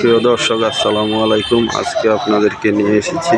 প্রিয় দর্শক, আসসালামু আলাইকুম। আজকে আপনাদেরকে নিয়ে এসেছি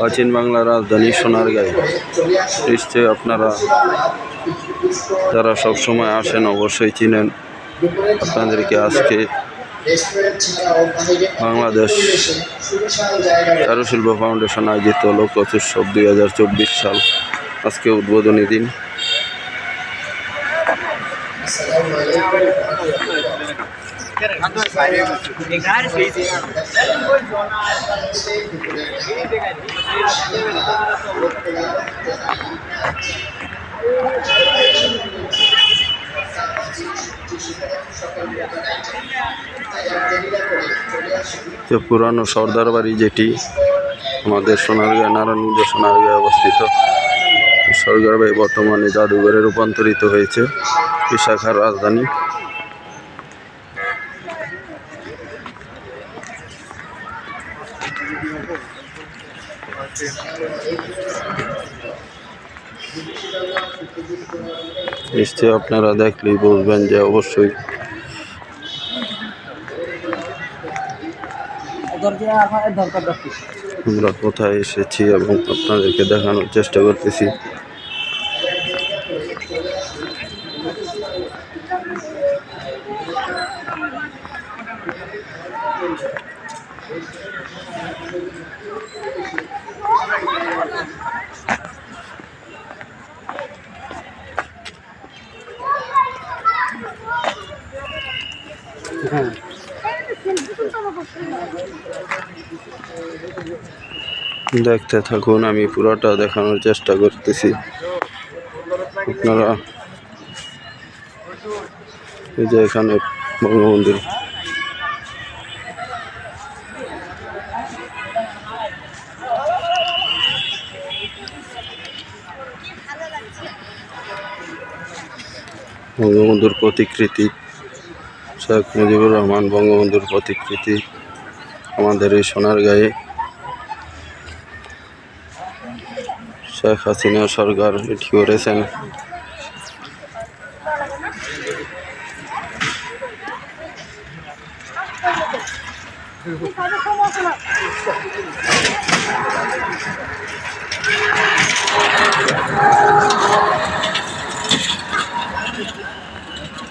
প্রাচীন বাংলার রাজধানী সোনারগাঁও নিশ্চয়ই আপনারা, যারা সব সময় আসেন, অবশ্যই চিনেন আপনাদেরকে আজকে বাংলাদেশ চারুশিল্প ফাউন্ডেশন আয়োজিত লোক উৎসব দুই হাজার চব্বিশ সাল। আজকে উদ্বোধনী দিন। পুরানো সর্দার বাড়ি যেটি আমাদের সোনারগাঁও নারায়ণগঞ্জ সোনারগাঁয়ে অবস্থিত সরকার বাড়ি বর্তমানে জাদুঘরে রূপান্তরিত হয়েছে বিশাখার রাজধানী। নিশ্চয়ই আপনারা দেখলেই বুঝবেন যে অবশ্যই আমরা কোথায় এসেছি এবং আপনাদেরকে দেখানোর চেষ্টা করতেছি। দেখতে থাকুন আমি পুরোটা দেখানোর চেষ্টা করতেছি। আপনারা এই যে এখানে বঙ্গবন্ধুর বঙ্গবন্ধুর প্রতিকৃতি। শেখ মুজিবুর রহমান বঙ্গবন্ধুর প্রতিকৃতি আমাদের এই সোনার গায়ে। শেখ হাসিনা সরকার এটি করেছেন। এই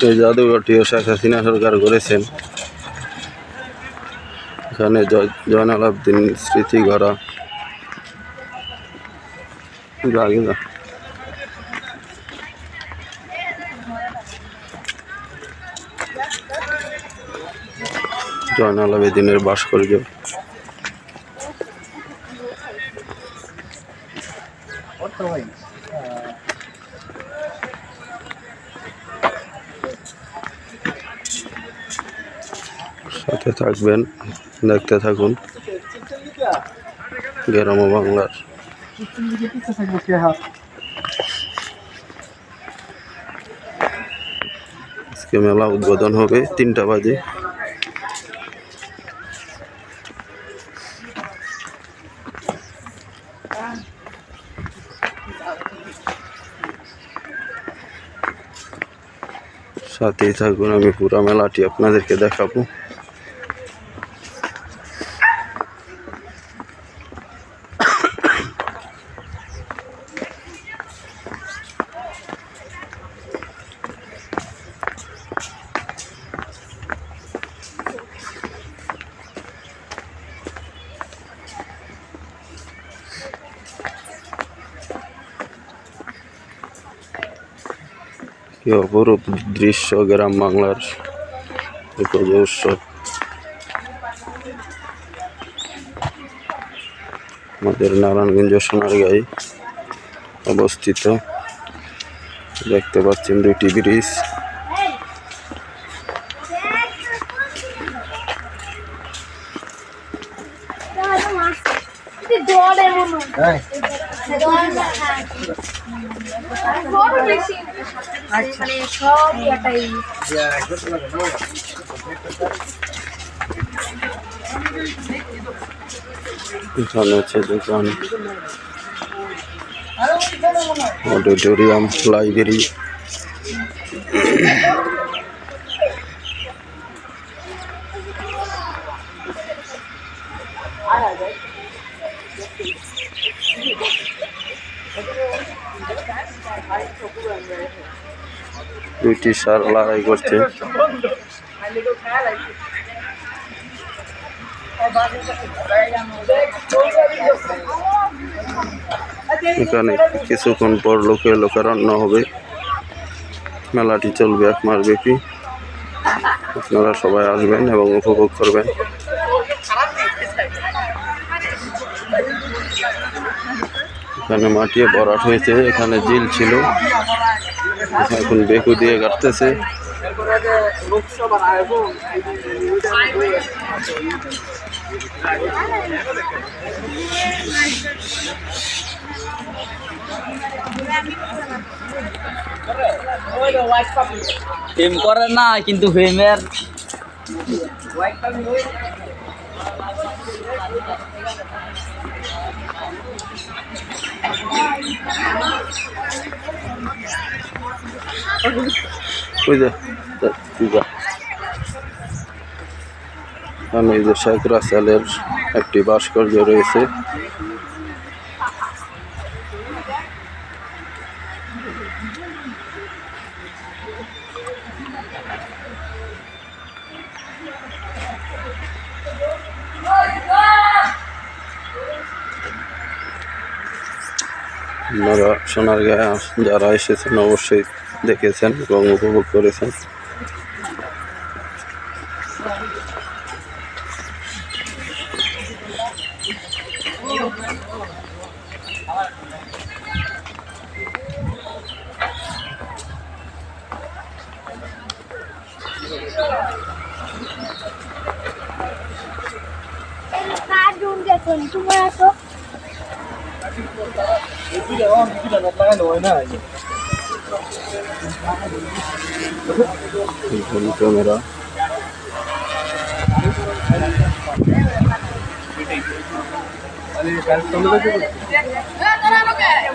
জাদুঘরটিও শেখ হাসিনা সরকার করেছেন। এখানে জয়- জয়নাল আবদিন স্মৃতি গড়া লাগে জয়নাল আবেদিনের ভাস্কর্য। সাথে থাকবেন, দেখতে থাকুন। গ্রাম বাংলার। আজকে মেলা উদ্বোধন হবে তিনটা বাজে। সাথেই থাকুন, আমি পুরা মেলাটি আপনাদেরকে দেখাবো। কি অপরূপ দৃশ্য গ্রাম বাংলার উৎসব। আমাদের নারায়ণগঞ্জ সোনারগাঁয় অবস্থিত। দেখতে পাচ্ছেন দুইটি ব্রিজ দৌড়ে মনে হয় বড় বেশি মানে সব ইয়াটাই এখানে হচ্ছে দোকান অডিটোরিয়াম লাইব্রেরি। দুইটি সার লড়াই করছে। এখানে কিছুক্ষণ পর লোকে লোকারণ্য হবে। মেলাটি চলবে এক মাস ব্যাপী। আপনারা সবাই আসবেন এবং উপভোগ করবেন। এখানে মাটিয়ে বরাট হয়েছে, এখানে জিল ছিল। এখন বেকু দিয়ে কাটতেছে ফেম করে না কিন্তু ফেমের ওই যে তুই যা। এই যে শেখ রাসেলের একটি ভাস্কর্য রয়েছে আপনারা সোনার গায়ে যারা এসেছেন অবশ্যই দেখেছেন এবং উপভোগ করেছেন কার্টুন দেখুন তোমার তো ফোন ক্যামেরা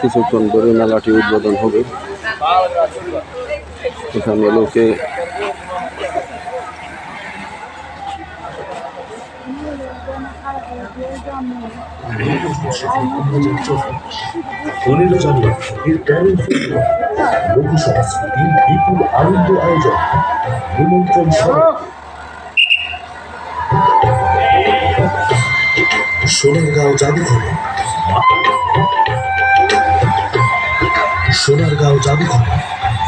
কিছুক্ষণ পরে মেলাটি উদ্বোধন হবে এখানে লোকে পনেরো জানুয়ারি এর ট্যালেন্ট লোক সংস্কৃতির সোনারগাঁও জাদুঘরে সোনারগাঁও জাদুঘরে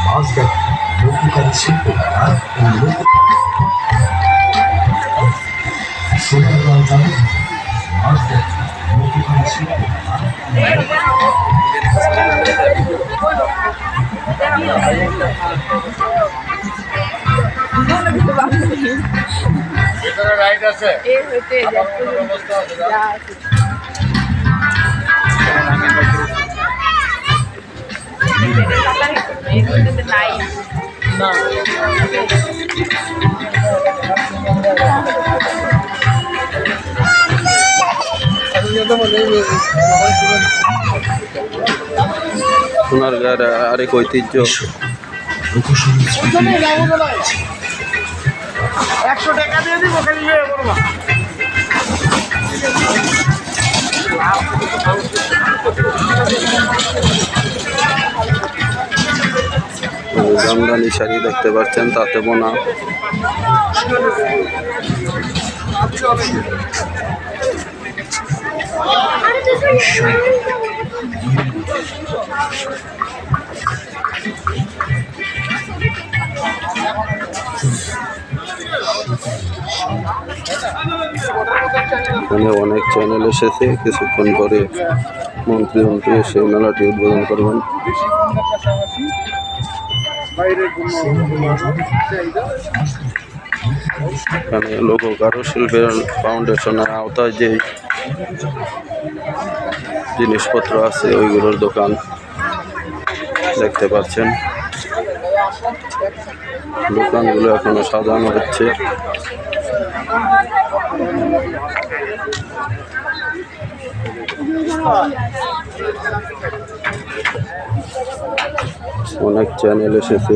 মাছ দেখা লোককারী শিল্প আর লোক সোনারগাঁও জাদুঘরে মাছ দেখা লোককারী শিল্প আর সোনার গায়ের আরেক ঐতিহ্য। একশো টাকা দিয়ে দিব খালি ইয়ে জামদানি শাড়ি দেখতে পাচ্ছেন তাতে বোনা। এখানে অনেক চ্যানেল এসেছে, কিছুক্ষণ পরে মন্ত্রী মন্ত্রী এসে মেলাটি উদ্বোধন করবেন। এখানে লোক কারুশিল্পের ফাউন্ডেশনের আওতায় যে জিনিসপত্র আছে ওইগুলোর দোকান দেখতে পাচ্ছেন। দোকানগুলো এখনও সাজানো হচ্ছে। অনেক চ্যানেল এসেছে।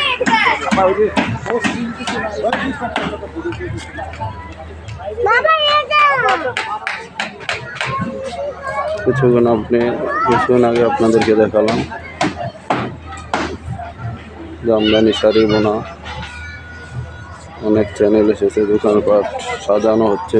কিছুক্ষণ আপনি, কিছুক্ষণ আগে আপনাদেরকে দেখালাম। জামদানি শাড়ি বোনা। অনেক চ্যানেল এসেছে, দোকানপাট সাজানো হচ্ছে।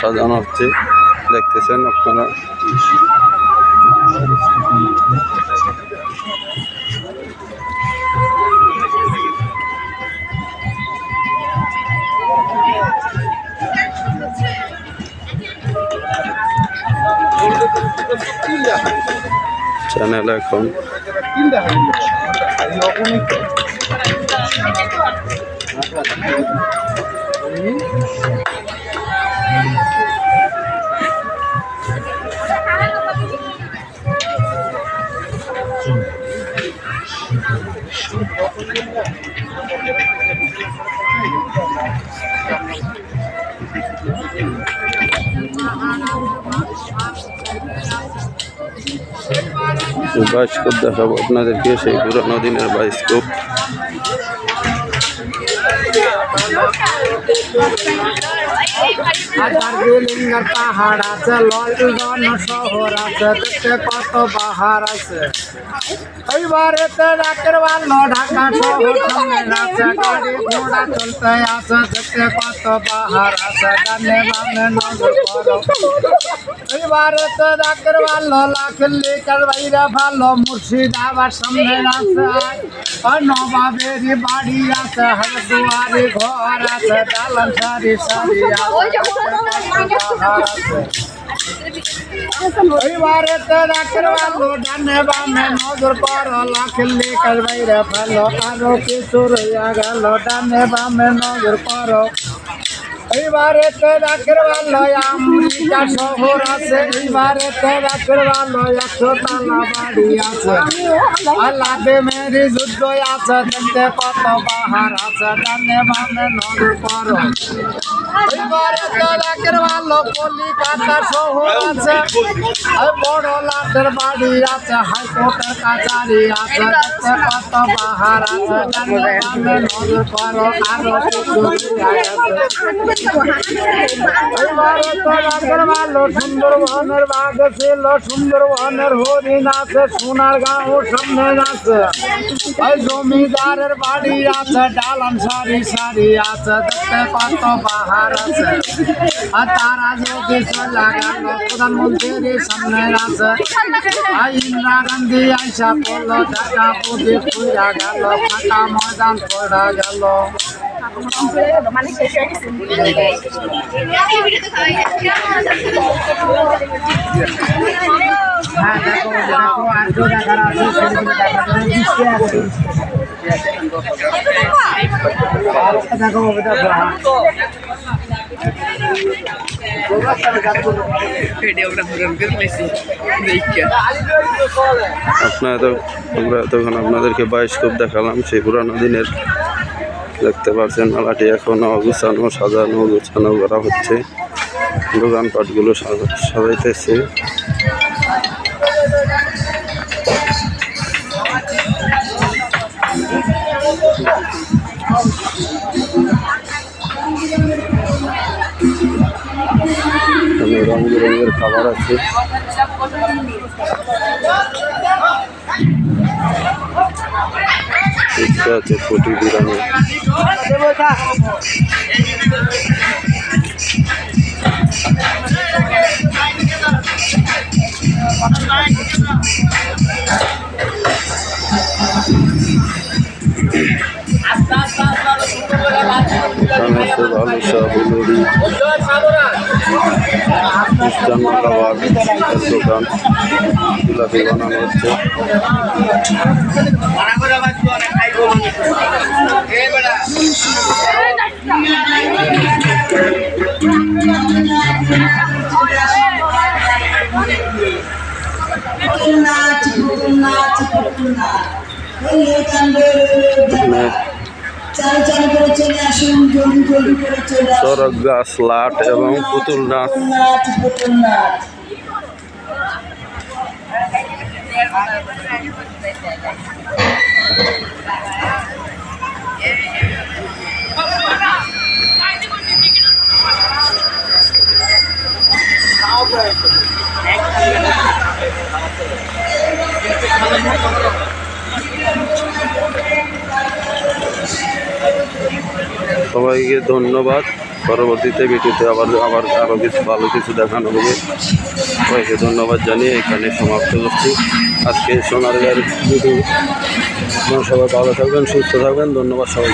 সাজানো হচ্ছে। দেখতেছেন আপনারা। চ্যানেল এখন। বায়োস্কোপ দেখাবো আপনাদেরকে সেই পুরোনো দিনের পাহাড় আছে লন্ডন শহর আছে কত বাহার আছে। গাড়ি ঘোড়া চলতে আছে কত বাহার আছে, ডানে বামে নজর করো এইবারেতে রাতের ভালো লাখ লিটার ভালো মুর্শিদাবাদ সামনে আছে। আর নবাবেরই বাড়ি আছে হরদুয়ারি ঘর আছে আছে বাহার আছে এইবারে তো রাখের ভালো ডানে বামে নজর কর লাখ লিটার বাইরে ভালো আরও কিছু রইয়া এইবারে রাখের ভালো আমেরিকা শহর আছে। এইবারে তো রাখের ভালো একশো তালা বাড়ি আছে। আল্লাদে মেরি যুদ্ধ আছে, দেখতে কত বাহার আছে, ডানে বামে নজর পর। এইবারে তো রাখের ভালো কলিকাতা শহর আছে। বড় লাটের বাড়ি আছে, হাইকোর্টের আছে, দেখতে বাহার আছে নজর সুন্দরবনের বাঘ ছিল, সুন্দরবনের হরিণ আছে সোনার গাঁও সামনে আছে। ওই জমিদারের বাড়ি আছে ডালান সারি সারি আছে, দেখতে কত পাহাড় আছে। আর তারা যদি চলে গেল, প্রধানমন্ত্রীর সামনে আছে আর ইন্দিরা গান্ধী আইসা পড়ল ঢাকা প্রদীপ পুরা গেল ফাঁকা ময়দান পড়া গেল হ্যাঁ দেখো দেখো আর কেউ দেখার আছে সেগুলো দৃষ্টি আছে দেখো দেখো আপনারা তো, আমরা আপনাদেরকে বায়োস্কোপ দেখালাম, সেই পুরানো দিনের দেখতে পাচ্ছেন মেলাটি এখনও অগুছানো সাজানো, গুছানো করা হচ্ছে। দোকানপাটগুলো গুলো সাজাইতেছে। এখানে রং বেরঙের খাবার আছে ফুচকা আছে ফুটি বিরিয়ানি এখানে খাবার দোকান জিলাপি বানানো হচ্ছে এখানে চাল চরক গাছ লাট এবং পুতুল নাচ পুতুল নাচ সবাইকে ধন্যবাদ। পরবর্তীতে ভিডিওতে আবার আবার আরও কিছু ভালো কিছু দেখানো হবে। সবাইকে ধন্যবাদ জানিয়ে এখানে সমাপ্ত করছি। আজকে সোনার ভিডিও। সবাই ভালো থাকবেন, সুস্থ থাকবেন। ধন্যবাদ সবাই